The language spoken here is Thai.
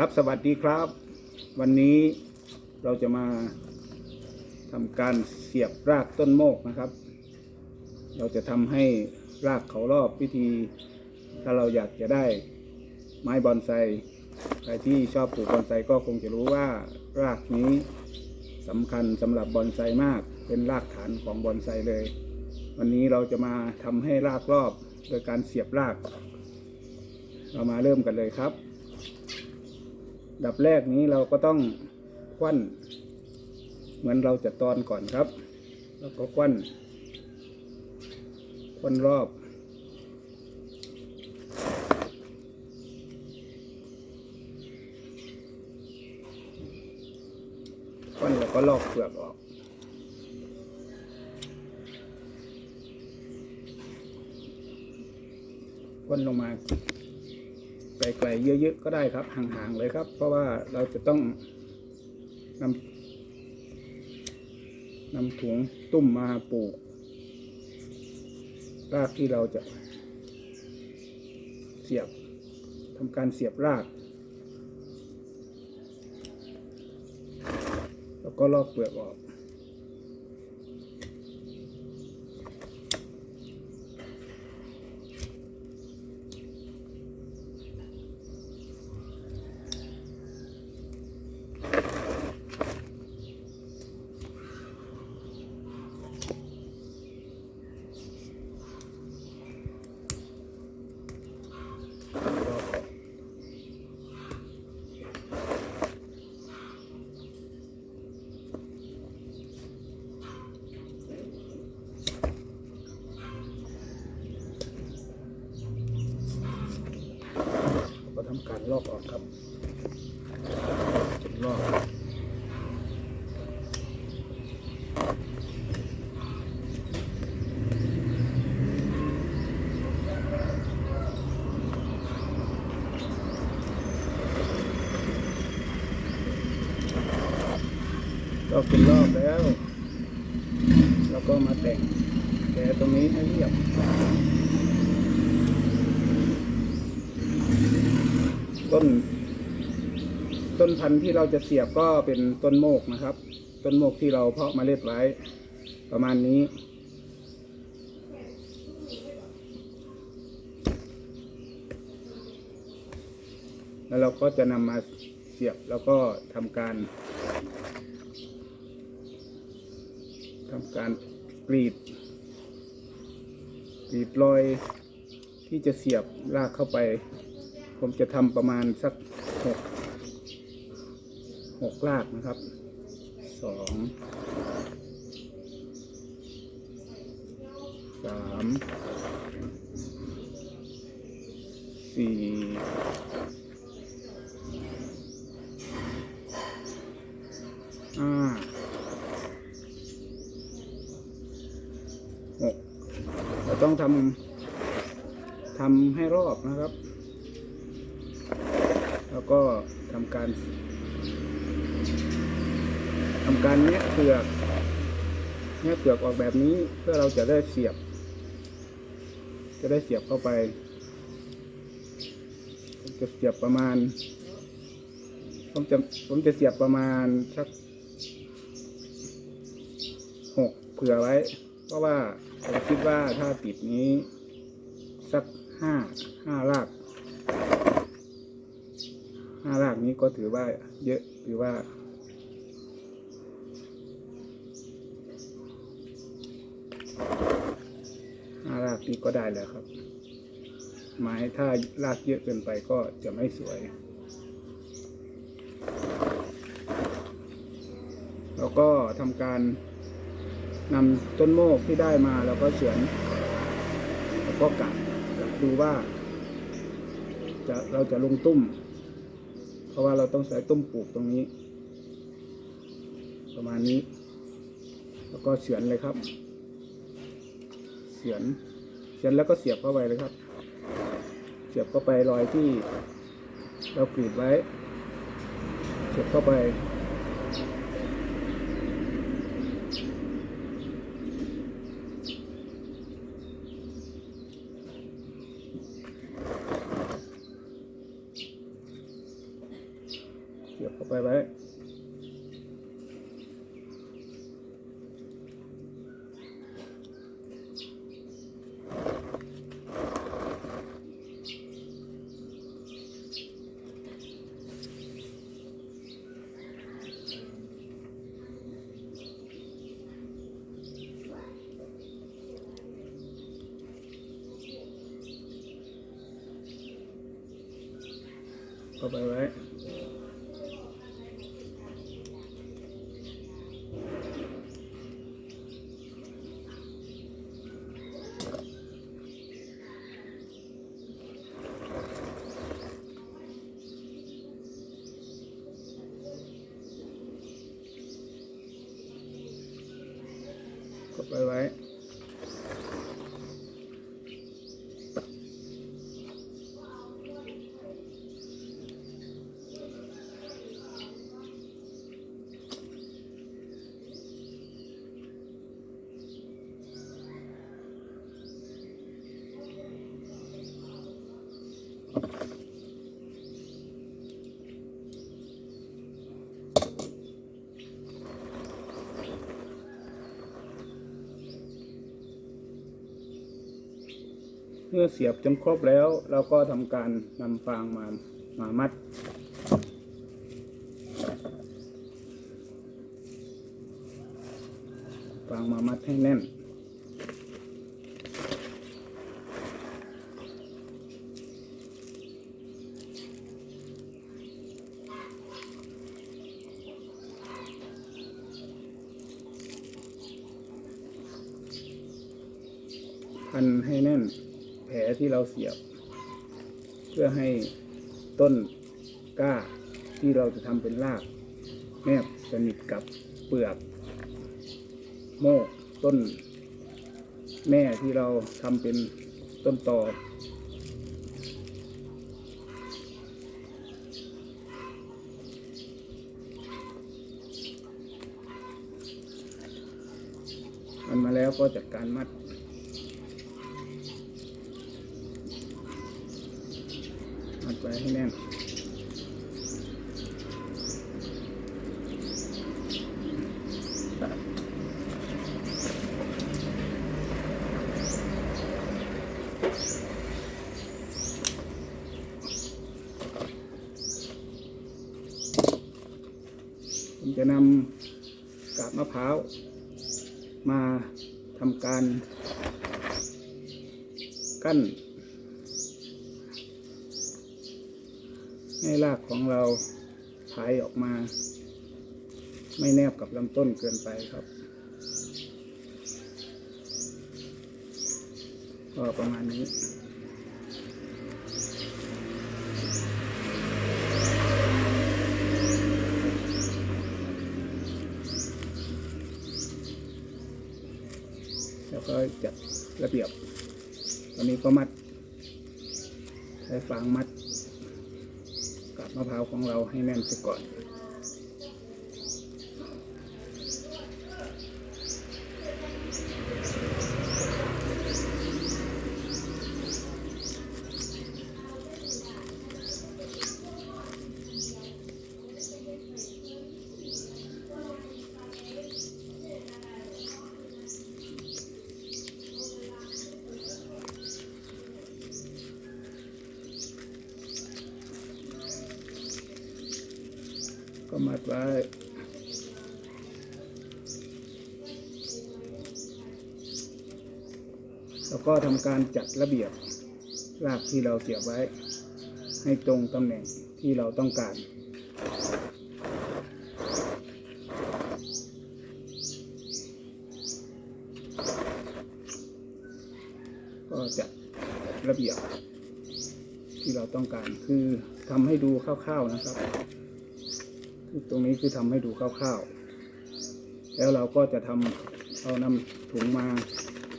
ครับสวัสดีครับ วันนี้เราจะมาทำการเสียบรากต้นโมกนะครับ เราจะทำให้รากเขารอบวิธี ถ้าเราอยากจะได้ไม้บอนไซใครที่ชอบปลูกบอนไซก็คงจะรู้ว่ารากนี้สำคัญสำหรับบอนไซมากเป็นรากฐานของบอนไซเลย วันนี้เราจะมาทำให้รากรอบโดยการเสียบราก เรามาเริ่มกันเลยครับ ดับแรกนี้เราก็ต้องควันเหมือนเราจะตอนก่อนครับ แล้วก็ควันควันรอบควันแล้วก็ลอกเปลือกออกควันลงมา ไกลๆเยอะๆก็ได้ครับ ห่างๆเลยครับ เพราะว่าเราจะต้องนำนำถุงตุ้มมาปลูกรากที่เราจะ เสียบทำการเสียบราก แล้วก็ลอกเปลือกออก ลอกออกครับจนลอกลอกเป็นรอบแล้ว แล้วก็มาแต่งแกะตรงนี้ให้เรียบ ต้น ต้นพันธุ์ที่เราจะเสียบก็เป็นต้นโมกนะครับ ต้นโมกที่เราเพาะเมาเล็ดไว้ประมาณนี้ แล้วเราก็จะนำมาเสียบแล้วก็ทำการทำการกรีดกรีดรอยที่จะเสียบลากเข้าไป ผมจะทำประมาณสักหกหกลากนะครับสองสามสี่ห้าหกเราต้องทำทำให้รอบนะครับ ก็ทำการทำการแงะเปลือกแงะเปลือกออกแบบนี้เพื่อเราจะได้เสียบ จะได้เสียบเข้าไป จะเสียบประมาณผมจะผมจะเสียบประมาณสักหกเผื่อไว้ เพราะว่าผมคิดว่าถ้าติดนี้ สักห้าห้าราก ห้ารากนี้ก็ถือว่าเยอะถือว่า ห้ารากนี้ก็ได้แล้วครับ ไม้ถ้ารากเยอะเกินไปก็จะไม่สวยแล้วก็ทำการนำต้นโมกที่ได้มาแล้วก็เฉือนแล้วก็กัดกัดดูว่า จะเราจะลงตุ้ม ราะว่าเราต้องใช้ต้มปลูกตรงนี้ ประมาณนี้ แล้วก็เฉือนเลยครับ เฉือนเฉือนแล้วก็เสียบเข้าไปเลยครับ เสียบเข้าไปรอยที่ เรากรีดไว้ เสียบเข้าไป เสียบเข้าไปไว้ เข้าไปไว้ เข้าไปไว้ เมื่อเสียบจนครบแล้ว เราก็ทำการนำฟางมามามัด ฟางมามัดให้แน่นพันให้แน่น ลที่เราเสียบ เพื่อให้ต้นก้าที่เราจะทำเป็นรากแนบสนิทกับเปลือกโมกต้น แม่ที่เราทำเป็นต้นตอมันมาแล้วก็จัดการมัด มัดไว้ให้แน่น ผมจะนำกามาทำการกั้น ให้รากของเราไถออกมา ไม่แนบกับลำต้นเกินไปครับ ก็ประมาณนี้ แล้วก็ จัดระเบียบตอนนี้ก็มัดใช้ฟางมัดกับมะพร้าวของเราให้แน่นไปก่อน ก็มัดไว้แล้วก็ทำการจัดระเบียบรากที่เราเสียบไว้ ให้ตรงตำแหน่งที่เราต้องการ ก็จัดระเบียบที่เราต้องการคือทำให้ดูคร่าวๆนะครับ ตรงนี้คือทำให้ดูคร่าวๆ แล้วเราก็จะทำเอานำถุงมา